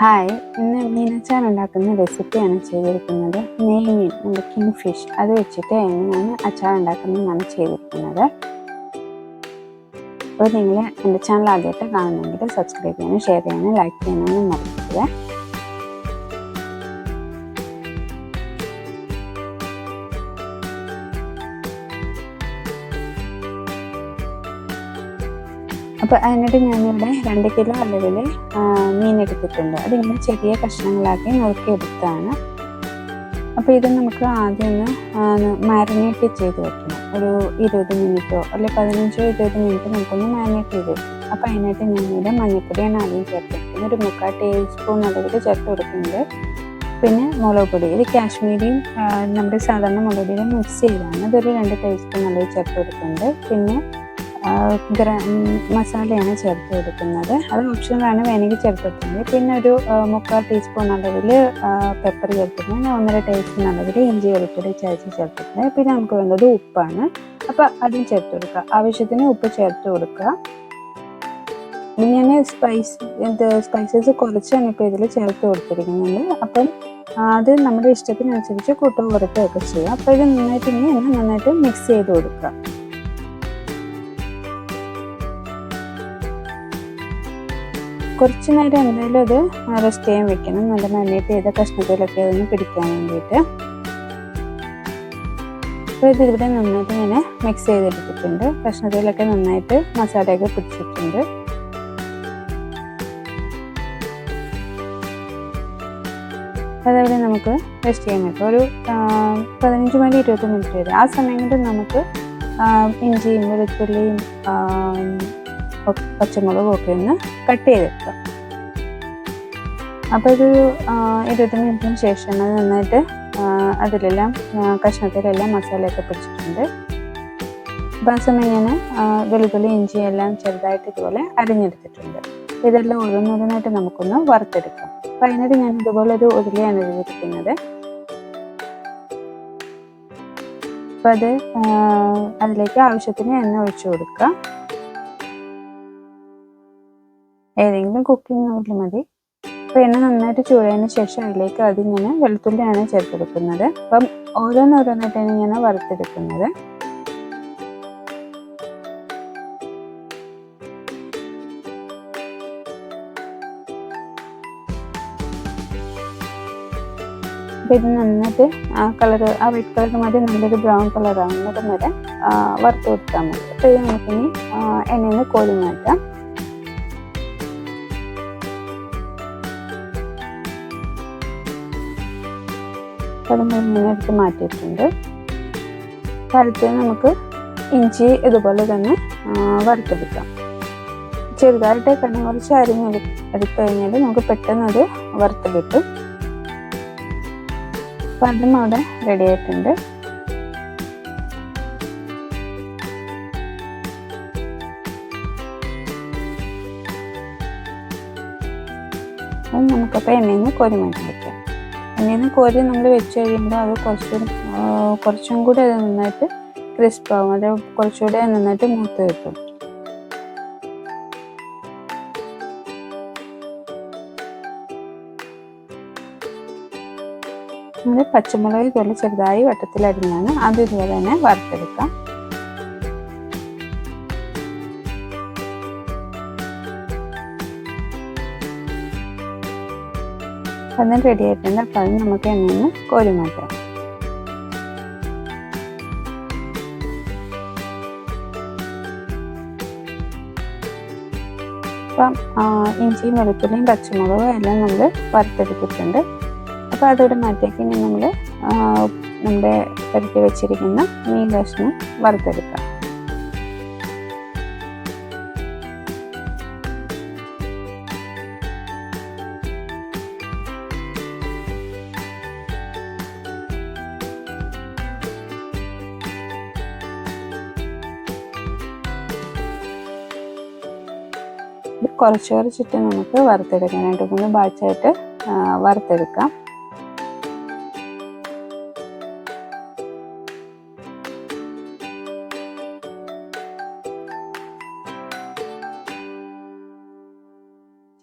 Hi ഇന്ന് മീനച്ചാർ ഉണ്ടാക്കുന്ന റെസിപ്പിയാണ് ചെയ്തിരിക്കുന്നത്. നെയ്മീൻ നമ്മുടെ കിങ് ഫിഷ് അത് വെച്ചിട്ട് എങ്ങനെയാണ് അച്ചാർ ഉണ്ടാക്കുന്നതെന്നാണ് ചെയ്തിരിക്കുന്നത്. അപ്പോൾ നിങ്ങൾ എന്റെ ചാനൽ ആദ്യമായിട്ട് കാണുന്നെങ്കിൽ സബ്സ്ക്രൈബ് ചെയ്യാനും ഷെയർ ചെയ്യാനും ലൈക്ക് ചെയ്യാനൊന്നും അപ്പോൾ അതിനായിട്ട് ഞാനിവിടെ രണ്ട് കിലോ അളവിൽ മീൻ എടുത്തിട്ടുണ്ട് അതിങ്ങനെ ചെറിയ കഷ്ണങ്ങളാക്കി നുറുക്കിയെടുത്താണ് അപ്പോൾ ഇത് നമുക്ക് ആദ്യം ഒന്ന് മാരിനേറ്റ് ചെയ്ത് വെക്കണം. ഒരു ഇരുപത് മിനിറ്റോ അല്ലെങ്കിൽ പതിനഞ്ചോ ഇരുപത് മിനിറ്റ് നമുക്കൊന്ന് മാരിനേറ്റ് ചെയ്ത് വെക്കണം അപ്പോൾ അതിനായിട്ട് ഞാനിവിടെ മഞ്ഞൾപ്പൊടിയാണ് ആദ്യം ചേർത്തിരിക്കുന്നത്. ഒരു മുക്കാൽ ടേബിൾ സ്പൂൺ അളവിൽ ചേർത്ത് കൊടുക്കുന്നത് പിന്നെ മുളക് പൊടി. ഇത് കാശ്മീരിയും നമ്മുടെ സാധാരണ മുളക് പൊടിയും മിക്സ് ചെയ്താണ്. അതൊരു രണ്ട് ടേബിൾ സ്പൂൺ അളവിൽ ചേർത്ത് കൊടുക്കുന്നുണ്ട്. പിന്നെ മസാലയാണ് ചേർത്ത് കൊടുക്കുന്നത് അത് ഓപ്ഷനാണ് വേണമെങ്കിൽ ചേർത്ത് കൊടുക്കുന്നത് പിന്നെ ഒരു മുക്കാൽ ടീസ്പൂൺ അളവിൽ പെപ്പർ ചേർത്തിട്ടുണ്ട്. ഒന്നര ടീസ്പൂൺ അളവിൽ ഇഞ്ചി വെളുത്തുള്ളി ചതച്ച് ചേർത്തിട്ടുണ്ട്. പിന്നെ നമുക്ക് വേണ്ടത് ഉപ്പാണ്. അപ്പോൾ അതും ചേർത്ത് കൊടുക്കുക ആവശ്യത്തിന് ഉപ്പ് ചേർത്ത് കൊടുക്കുക. ഞാൻ സ്പൈസ് ഇത് സ്പൈസസ് കുറച്ചാണ് ഇപ്പോൾ ഇതിൽ ചേർത്ത് കൊടുത്തിരിക്കുന്നത്. അപ്പം അത് നമ്മുടെ ഇഷ്ടത്തിനനുസരിച്ച് കൂട്ടും കുറയ്ക്കുകയൊക്കെ ചെയ്യാം. അപ്പോൾ ഇത് നന്നായിട്ട് ഇനി നന്നായിട്ട് മിക്സ് ചെയ്ത് കൊടുക്കുക. കുറച്ച് നേരം എന്തായാലും അത് റെസ്റ്റ് ചെയ്യാൻ വെക്കണം. നല്ല നന്നായിട്ട് ചെയ്ത കഷ്ണത്തിലൊക്കെ അതൊന്ന് പിടിക്കാൻ വേണ്ടിയിട്ട്. അപ്പോൾ ഇത് ഇവിടെ നന്നായിട്ട് ഇങ്ങനെ മിക്സ് ചെയ്തെടുത്തിട്ടുണ്ട്. കഷ്ണത്തിലൊക്കെ നന്നായിട്ട് മസാലയൊക്കെ പിടിച്ചിട്ടുണ്ട്. അതവിടെ നമുക്ക് റെസ്റ്റ് ചെയ്യാൻ പറ്റും ഒരു പതിനഞ്ച് മണി ഇരുപത്തി മിനിറ്റ് വരെ. ആ സമയം കൊണ്ട് നമുക്ക് ഇഞ്ചിയും വെളുത്തുള്ളിയും പച്ചമുളകും ഒക്കെ ഒന്ന് കട്ട് ചെയ്തെടുക്കാം അപ്പോൾ ഒരു ഇരുപത് മിനിറ്റിന് ശേഷം അത് നന്നായിട്ട് അതിലെല്ലാം കഷ്ണത്തിലെല്ലാം മസാലയൊക്കെ പിടിച്ചിട്ടുണ്ട്. അപ്പോൾ ആ സമയം ഞാൻ വെളുത്തുള്ളി ഇഞ്ചി എല്ലാം ചെറുതായിട്ട് ഇതുപോലെ അരിഞ്ഞെടുത്തിട്ടുണ്ട്. ഇതെല്ലാം ഓരോന്നോരോന്നായിട്ട് നമുക്കൊന്ന് വറുത്തെടുക്കാം. അപ്പോൾ അതിനായിട്ട് ഞാൻ ഇതുപോലെ ഒരു ഉരുളിയാണ് എടുത്തിരിക്കുന്നത് അപ്പോൾ അത് അതിലേക്ക് ആവശ്യത്തിന് എണ്ണ ഒഴിച്ചു കൊടുക്കുക. ഏതെങ്കിലും കുക്കിംഗ് ഓയിൽ മതി. അപ്പോൾ എണ്ണ നന്നായിട്ട് ചൂടായതിന് ശേഷം അതിലേക്ക് ഞാൻ വെളുത്തുള്ളിയാണ് ചേർത്തെടുക്കുന്നത്. അപ്പം ഓരോന്നോരോന്നായിട്ടാണ് ഇങ്ങനെ വറുത്തെടുക്കുന്നത്. ഇത് നന്നായിട്ട് ആ കളർ ആ വൈറ്റ് കളർ മതി നല്ലൊരു ബ്രൗൺ കളർ ആവുന്നത് വരെ വറുത്ത് കൊടുത്താൽ മതി. അപ്പോൾ ഇത് നമുക്കിനി എണ്ണയിൽ നിന്ന് കോഴി മാറ്റാം. അത് മുന്നിനെടുത്ത് മാറ്റിയിട്ടുണ്ട്. വറുത്ത് നമുക്ക് ഇഞ്ചി ഇതുപോലെ തന്നെ വറുത്തെടുക്കാം. ചെറുതായിട്ട് കണ്ണ കുറച്ച് അരിഞ്ഞെടു എടുത്തു കഴിഞ്ഞാൽ നമുക്ക് പെട്ടെന്ന് അത് വറുത്ത് കിട്ടും അപ്പം അതും അവിടെ റെഡി ആയിട്ടുണ്ട്. നമുക്കപ്പോൾ എണ്ണയിൽ നിന്ന് കോരി മാറ്റി എണ്ണയിൽ നിന്ന് കോരി നമ്മൾ വെച്ച് കഴിയുമ്പോൾ അത് കുറച്ചും കുറച്ചും കൂടി അത് നന്നായിട്ട് ക്രിസ്പ് ആവും. അത് കുറച്ചുകൂടി നന്നായിട്ട് മൂത്ത് കിട്ടും. നമ്മൾ പച്ചമുളക് ഇതുപോലെ ചെറുതായി വട്ടത്തിലരിഞ്ഞാണ്. അത് ഇതുപോലെ തന്നെ വറുത്തെടുക്കാം. അതും റെഡി ആയിട്ടുണ്ട്. അപ്പം അത് നമുക്ക് എണ്ണയിൽ കോരി മാറ്റാം. അപ്പം ഇഞ്ചിയും വെളുത്തുള്ളിയും പച്ചമുളകും എല്ലാം നമ്മൾ വറുത്തെടുത്തിട്ടുണ്ട്. അപ്പോൾ അതോടെ മാറ്റിയേക്ക് നമ്മൾ നമ്മുടെ പരത്തി വെച്ചിരിക്കുന്ന മീൻ കഷ്ണം വറുത്തെടുക്കാം. കുറച്ച് കുറച്ചിട്ട് നമുക്ക് വറുത്തെടുക്കാം. രണ്ട് മൂന്ന് ബാച്ചായിട്ട് വറുത്തെടുക്കാം.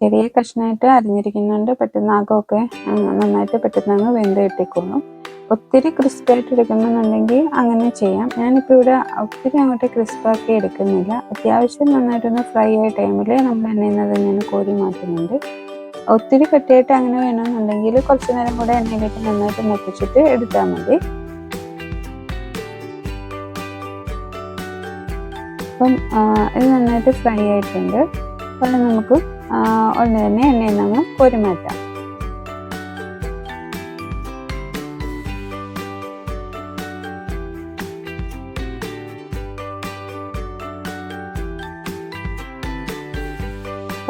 ചെറിയ കഷ്ണമായിട്ട് അരിഞ്ഞിരിക്കുന്നുണ്ട്. പെട്ടെന്ന് ആകമൊക്കെ നന്നായിട്ട് പെട്ടെന്ന് അങ്ങ് വെന്ത് കിട്ടിക്കോളും. ഒത്തിരി ക്രിസ്പായിട്ട് എടുക്കണമെന്നുണ്ടെങ്കിൽ അങ്ങനെ ചെയ്യാം. ഞാനിപ്പോൾ ഇവിടെ ഒത്തിരി അങ്ങോട്ട് ക്രിസ്പാക്കി എടുക്കുന്നില്ല. അത്യാവശ്യം നന്നായിട്ടൊന്ന് ഫ്രൈ ആയ ടൈമിൽ നമ്മൾ എണ്ണയിൽ നിന്ന് ഞാൻ കോരി മാറ്റുന്നുണ്ട്. ഒത്തിരി കട്ടിയായിട്ട് അങ്ങനെ വേണമെന്നുണ്ടെങ്കിൽ കുറച്ച് നേരം കൂടെ എണ്ണയിലേക്ക് നന്നായിട്ട് മുപ്പിച്ചിട്ട് എടുത്താൽ മതി. അപ്പം ഇത് നന്നായിട്ട് ഫ്രൈ ആയിട്ടുണ്ട്. അപ്പോൾ നമുക്ക് ഉടനെ തന്നെ എണ്ണയിൽ നിന്ന് കോരി മാറ്റാം.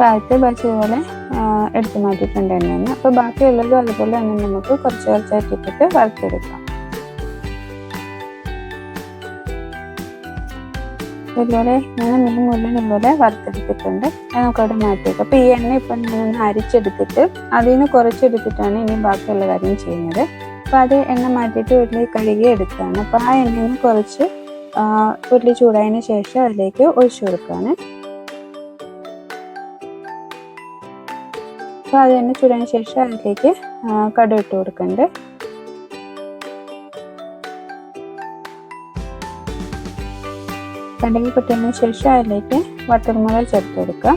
അപ്പോൾ ആദ്യത്തെ എടുത്തു മാറ്റിയിട്ടുണ്ട് എണ്ണയിൽ നിന്ന് അപ്പോൾ ബാക്കിയുള്ളതും അതുപോലെ തന്നെ നമുക്ക് കുറച്ച് കുറച്ചായിട്ട് ഇട്ടിട്ട് വറുത്തെടുക്കാം. ഇതുപോലെ ഞാൻ മീൻ മുഴുവൻ ഇതുപോലെ വറുത്തെടുത്തിട്ടുണ്ട്. നമുക്കവിടെ മാറ്റിയേക്കാം. അപ്പോൾ ഈ എണ്ണ ഇപ്പം ഞാനൊന്ന് അരിച്ചെടുത്തിട്ട് അതിൽ നിന്ന് കുറച്ചെടുത്തിട്ടാണ് ഇനി ബാക്കിയുള്ള കാര്യം ചെയ്യുന്നത്. അപ്പോൾ അത് എണ്ണ മാറ്റിയിട്ട് ഉരുളി കഴുകി എടുക്കുകയാണ്. അപ്പോൾ ആ എണ്ണയിൽ കുറച്ച് ഉരുളി ചൂടായതിന് ശേഷം അതിലേക്ക് ഒഴിച്ചു കൊടുക്കുകയാണ്. അപ്പോൾ അത് തന്നെ ചുടാൻ ശേഷം അതിലേക്ക് കടു ഇട്ട് കൊടുക്കുന്നുണ്ട് കടുക് പൊട്ടിയതിന് ശേഷം അതിലേക്ക് വട്ടൽമുളക് ചേർത്ത് കൊടുക്കാം.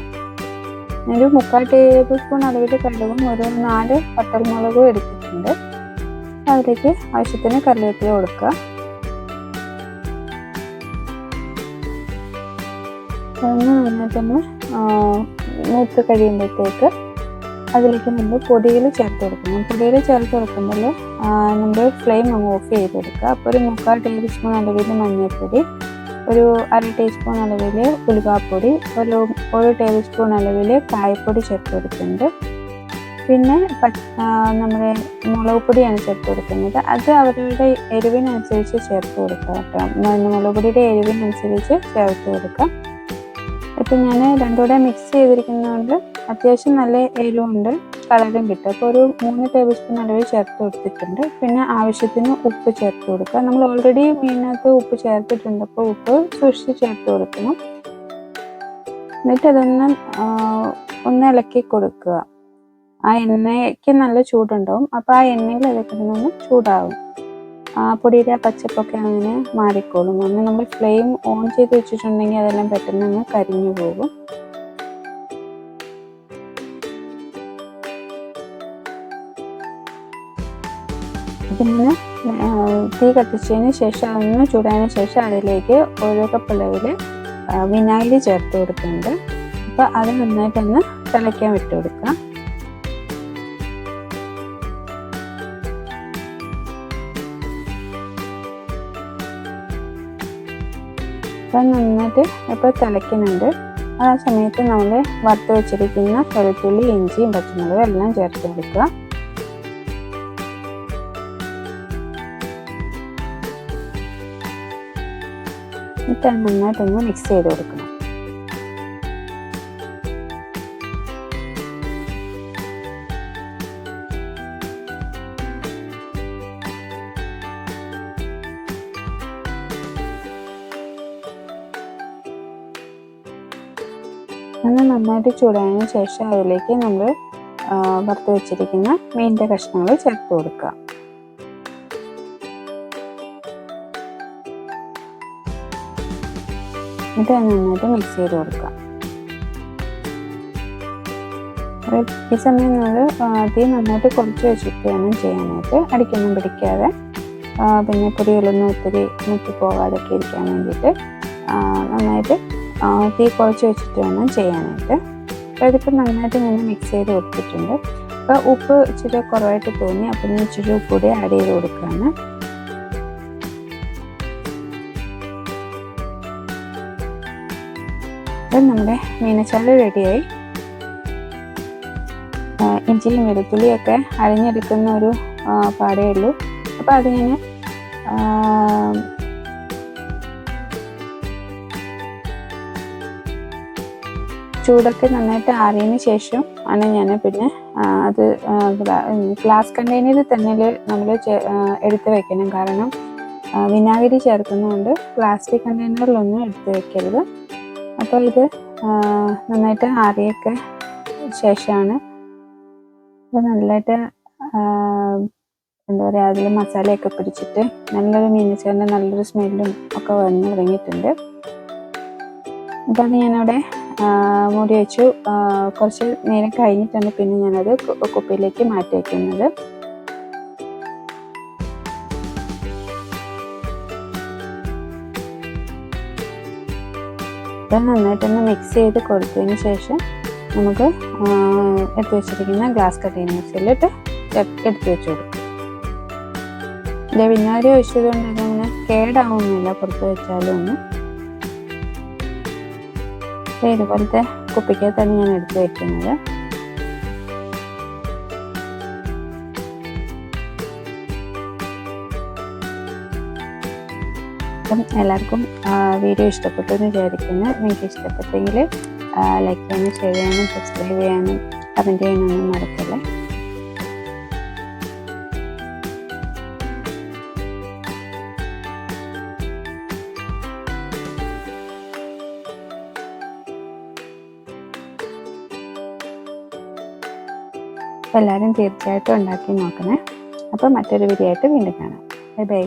ഒരു മുക്കാൽ ടേബിൾ സ്പൂൺ അളവിൽ കടുകും ഒരു നാല് വട്ടൽമുളകും എടുത്തിട്ടുണ്ട്. അതിലേക്ക് ആവശ്യത്തിന് കറിവേപ്പില കൊടുക്കുക ഒന്ന് നന്നായിട്ടൊന്ന് മൂത്ത് കഴിയുമ്പോഴത്തേക്ക് അതിലേക്ക് നമ്മൾ പൊടിയിൽ ചേർത്ത് കൊടുക്കണം. പൊടിയിൽ ചേർത്ത് കൊടുക്കുമ്പോൾ നമ്മൾ ഫ്ലെയിം അങ്ങ് ഓഫ് ചെയ്ത് കൊടുക്കുക അപ്പോൾ ഒരു മുക്കാൽ ടേബിൾ സ്പൂൺ അളവിൽ മഞ്ഞൾപ്പൊടി ഒരു അര ടീസ്പൂൺ അളവിൽ ഉലുവാപ്പൊടി ഒരു ഒരു ടേബിൾ സ്പൂൺ അളവിൽ കായപ്പൊടി ചേർത്ത് കൊടുക്കുന്നുണ്ട്. പിന്നെ നമ്മുടെ മുളക് പൊടിയാണ് ചേർത്ത് കൊടുക്കുന്നത്. അത് അവരുടെ എരിവിനനുസരിച്ച് ചേർത്ത് കൊടുക്കുക കേട്ടോ. മുളക് പൊടിയുടെ എരിവിനനുസരിച്ച് ചേർത്ത് കൊടുക്കുക. ഇപ്പം ഞാൻ രണ്ടുകൂടെ മിക്സ് ചെയ്തിരിക്കുന്നതുകൊണ്ട് അത്യാവശ്യം നല്ല എരിവുണ്ട് കളറും കിട്ടും. അപ്പോൾ ഒരു മൂന്ന് ടേബിൾ സ്പൂൺ അളവിൽ ചേർത്ത് കൊടുത്തിട്ടുണ്ട്. പിന്നെ ആവശ്യത്തിന് ഉപ്പ് ചേർത്ത് കൊടുക്കുക. നമ്മൾ ഓൾറെഡി മീനകത്ത് ഉപ്പ് ചേർത്തിട്ടുണ്ട്. അപ്പോൾ ഉപ്പ് സൂക്ഷിച്ച് ചേർത്ത് കൊടുക്കണം. എന്നിട്ട് അതൊന്ന് ഒന്ന് ഇളക്കി കൊടുക്കുക. ആ എണ്ണയ്ക്ക് നല്ല ചൂടുണ്ടാവും. അപ്പോൾ ആ എണ്ണയിൽ അത് കിടന്നൊന്ന് ചൂടാവും. ആ പൊടിയുടെ ആ പച്ചപ്പൊക്കെ അങ്ങനെ മാറിക്കോളും. അങ്ങനെ നമ്മൾ ഫ്ലെയിം ഓൺ ചെയ്ത് വെച്ചിട്ടുണ്ടെങ്കിൽ അതെല്ലാം പെട്ടെന്ന് അങ്ങ് കരിഞ്ഞു പോകും. ആ, തീ കത്തിച്ചതിന് ശേഷം ഒന്ന് ചൂടായതിനു ശേഷം അതിലേക്ക് ഓരോ കപ്പ് അളവിൽ വിനാഗിരി ചേർത്ത് കൊടുക്കുന്നുണ്ട്. അപ്പോൾ അത് നന്നായിട്ടൊന്ന് തിളയ്ക്കാൻ വിട്ട് കൊടുക്കുക. അപ്പം നന്നായിട്ട് ഇപ്പോൾ തിളയ്ക്കുന്നുണ്ട്. ആ സമയത്ത് നമ്മൾ വറുത്ത് വെച്ചിരിക്കുന്ന വെളുത്തുള്ളി ഇഞ്ചിയും പച്ചമുളകും എല്ലാം ചേർത്ത് കൊടുക്കുക. അത് നന്നായിട്ടൊന്ന് മിക്സ് ചെയ്ത് കൊടുക്കണം. അത് നന്നായിട്ട് ചൂടായതിനു ശേഷം അതിലേക്ക് നമ്മൾ വറുത്ത് വെച്ചിരിക്കുന്ന മീനിന്റെ കഷ്ണങ്ങൾ ചേർത്ത് കൊടുക്കുക. അത് നന്നായിട്ട് മിക്സ് ചെയ്ത് കൊടുക്കുക. ഈ സമയം നമ്മൾ തീ നന്നായിട്ട് കുറച്ച് വെച്ചിട്ട് വേണം ചെയ്യാനായിട്ട്. അടിക്കൊന്നും പിടിക്കാതെ പിന്നെ പൊടികളൊന്നും ഒത്തിരി മുട്ടിപ്പോകാതൊക്കെ ഇരിക്കാൻ വേണ്ടിയിട്ട് നന്നായിട്ട് തീ കുറച്ച് വെച്ചിട്ട് വേണം ചെയ്യാനായിട്ട്. അപ്പോൾ ഇതിപ്പോൾ നന്നായിട്ട് ഞാൻ മിക്സ് ചെയ്ത് കൊടുത്തിട്ടുണ്ട്. അപ്പോൾ ഉപ്പ് ഇച്ചിരി കുറവായിട്ട് തോന്നി അപ്പം ഇച്ചിരി ഉപ്പ് കൂടി ആഡ് ചെയ്ത് കൊടുക്കുകയാണ്. അപ്പം നമ്മുടെ മീനച്ചാറ് റെഡിയായി. ഇഞ്ചിയും വെളുത്തുള്ളിയൊക്കെ അരിഞ്ഞെടുക്കുന്ന ഒരു പാടേ ഉള്ളൂ. അപ്പോൾ അത് ഞാൻ ചൂടൊക്കെ നന്നായിട്ട് ആറിയതിന് ശേഷം ആണ് ഞാൻ പിന്നെ അത് ഗ്ലാസ് കണ്ടെയ്നറിൽ തന്നെ നമ്മൾ എടുത്ത് വെക്കണം. കാരണം വിനാഗിരി ചേർക്കുന്നതുകൊണ്ട് പ്ലാസ്റ്റിക് കണ്ടെയ്നറിലൊന്നും എടുത്ത് വെക്കരുത്. അപ്പോൾ ഇത് നന്നായിട്ട് ആറിയൊക്കെ ശേഷമാണ്. ഇത് നല്ലതായിട്ട് എന്താ പറയുക അതിൽ മസാലയൊക്കെ പിടിച്ചിട്ട് നല്ലൊരു മീനച്ചാറിന്റെ നല്ലൊരു സ്മെല്ലും ഒക്കെ വന്ന് തുടങ്ങിയിട്ടുണ്ട്. അപ്പം ഞാനവിടെ മുടി വെച്ചു. കുറച്ച് നേരം കഴിഞ്ഞിട്ടാണ് പിന്നെ ഞാനത് കുപ്പിയിലേക്ക് മാറ്റി വയ്ക്കുന്നത് ഇത് നന്നായിട്ടൊന്ന് മിക്സ് ചെയ്ത് കൊടുത്തതിന് ശേഷം നമുക്ക് എടുത്തു വെച്ചിരിക്കുന്ന ഗ്ലാസ് കണ്ടെയ്നേഴ്സിലിട്ട് എടുത്ത് വെച്ച് കൊടുക്കും. ഇത് വിനാഗിരി ഒഴിച്ചത് കൊണ്ട് അതങ്ങനെ കേടാവുന്നില്ല പുറത്ത് വെച്ചാലും ഒന്ന്. ഇതുപോലത്തെ കുപ്പിക്കകത്താണ് ഞാൻ എടുത്ത് വെക്കുന്നത്. അപ്പം എല്ലാവർക്കും വീഡിയോ ഇഷ്ടപ്പെട്ടു എന്ന് വിചാരിക്കുന്നു. നിങ്ങൾക്ക് ഇഷ്ടപ്പെട്ടെങ്കിൽ ലൈക്ക് ചെയ്യാനും ഷെയർ ചെയ്യാനും സബ്സ്ക്രൈബ് ചെയ്യാനും കമന്റ് ചെയ്യാനൊന്നും മറക്കല്ലേ? എല്ലാവരും തീർച്ചയായിട്ടും ഉണ്ടാക്കി നോക്കണേ. അപ്പോൾ മറ്റൊരു വീഡിയോ ആയിട്ട് വീണ്ടും കാണാം. Bye bye